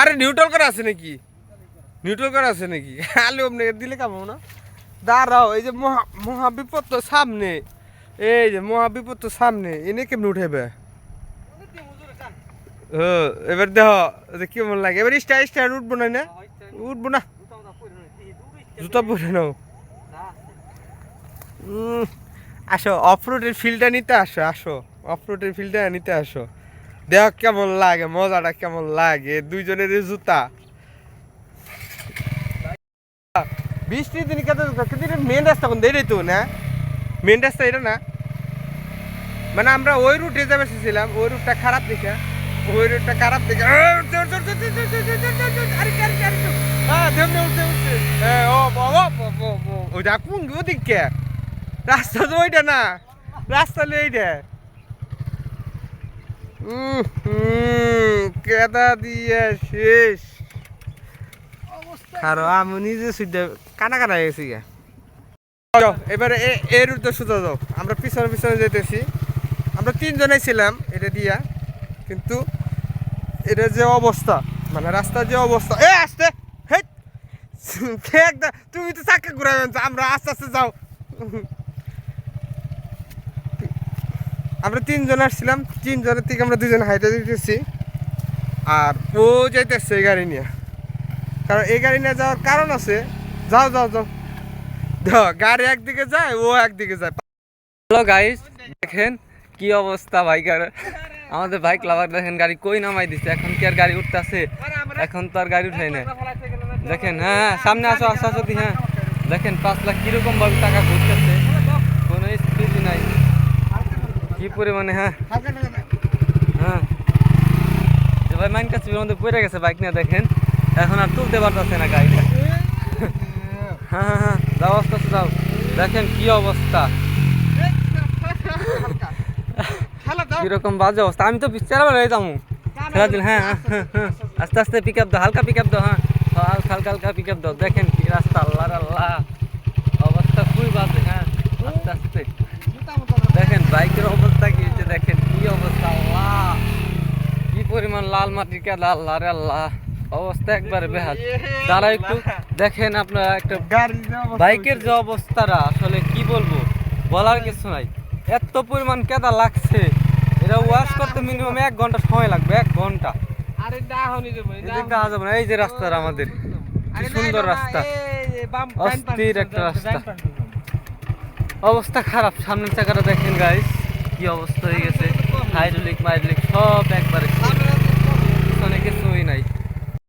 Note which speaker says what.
Speaker 1: আরে নিউট্রাল করা আছে নাকি? নিউট্রাল করা আছে নাকি? আলু আপনাকে দিলে কামাবো না? দাঁড়াও, এই যে মহা মহাবিপদ তো সামনে। এই যে মহাবিপদ তো সামনে। এনে কেমনে উঠেবে এবার দেহ যে কেমন লাগে? এবার স্টার স্টার উঠবো না না? উঠবো না। জুতা পরে নাও। আসো অফ রোডের ফিল্ডটা নিতে আসো আসো। অফ রোডের ফিল্ডটা নিতে আসো। দেখ কেমন লাগে মজাটা কেমন লাগে দুইজনের জুতা বৃষ্টির দিন কেটে কিন্তু মেন রাস্তা কোন দেরি তো না মেন রাস্তা এটা না মানে আমরা ওই রুটে যাবে এসেছিলাম ওই রুটটা খারাপ দেখে ওই রুটটা খারাপ দেখে ওইটা যেমনি উঠছে হ্যাঁ ও ওদিকে রাস্তা তো ওইটা না রাস্তা নেই কেদা দিয়ে শেষ? আর আমি নিজে সুইটা কানা কানা গেছি গা এবারে এর সুতো যাও। আমরা পিছনে পিছনে যেতেছি আমরা তিনজনেই ছিলাম এটা দিয়া, কিন্তু এটা যে অবস্থা মানে রাস্তার যে অবস্থা। এ, আসতে! হেট তুমি তো চাকা ঘুরাবেন আমরা আস্তে আস্তে যাও। আমরা তিনজন আসছিলাম তিনজনের থেকে আমরা দুজন হাইটে দিতেছি আর ও যাইতেছে এই গাড়ি নিয়ে কারণ এই গাড়ি নিয়ে যাওয়ার কারণ আছে যাও যাও যাও গাড়ি একদিকে যায় ও একদিকে যায়
Speaker 2: হ্যালো গাইস দেখেন কি অবস্থা বাইকার আমাদের বাইক লাভার দেখেন গাড়ি কই নামাই দিছে এখন কি আর গাড়ি উঠতেছে এখন তো আর গাড়ি উঠাই না দেখেন হ্যাঁ হ্যাঁ, সামনে আসো আসো আসো হ্যাঁ দেখেন পাঁচ লাখ কীরকম ভাবে টাকা ঘুরতেছে কোনো স্পিড নাই কি পরিমাণে হ্যাঁ। হ্যাঁ। ভাই মাইন কাছে মধ্যে পড়ে গেছে বাইক নিয়ে দেখেন। এখন আর তুলতে পারতেছে না গাড়িটা। হ্যাঁ হ্যাঁ হ্যাঁ যাও দেখেন কি অবস্থা। কীরকম বাজে অবস্থা। আমি তো পিছাড়া রয়ে যাব। ফেরা দিন হ্যাঁ হ্যাঁ, হ্যাঁ, হ্যাঁ। আস্তে আস্তে পিক আপ দাও হালকা পিক আপ দাও হ্যাঁ। হালকা হালকা পিক আপ দাও। দেখেন কি রাস্তা আল্লাহ আল্লাহ অবস্থা খুবই বাজে হ্যাঁ আস্তে আস্তে দেখেন বাইকের অবস্থা কি হচ্ছে দেখেন কি অবস্থা আল্লাহ পরিমাণ লাল মাটির কাদা আল্লাহ রে আল্লাহ অবস্থা একবারে বেহাল। তারা একটু দেখেন আপনারা একটা বাইকের যে অবস্থাটা আসলে কি বলব? বলার কিছু নাই। এত পরিমাণ কেদা লাগছে। এটা ওয়াশ করতে মিনিমাম এক ঘণ্টা সময় লাগবে এক ঘণ্টা। যাবে না। এই যে রাস্তাটা আমাদের। সুন্দর রাস্তা। অস্থির একটা রাস্তা। অবস্থা খারাপ সামনের চাকাটা দেখেন গাইস কি অবস্থা হয়ে গেছে। হাইড্রোলিক মাইড্রোলিক সব একবারে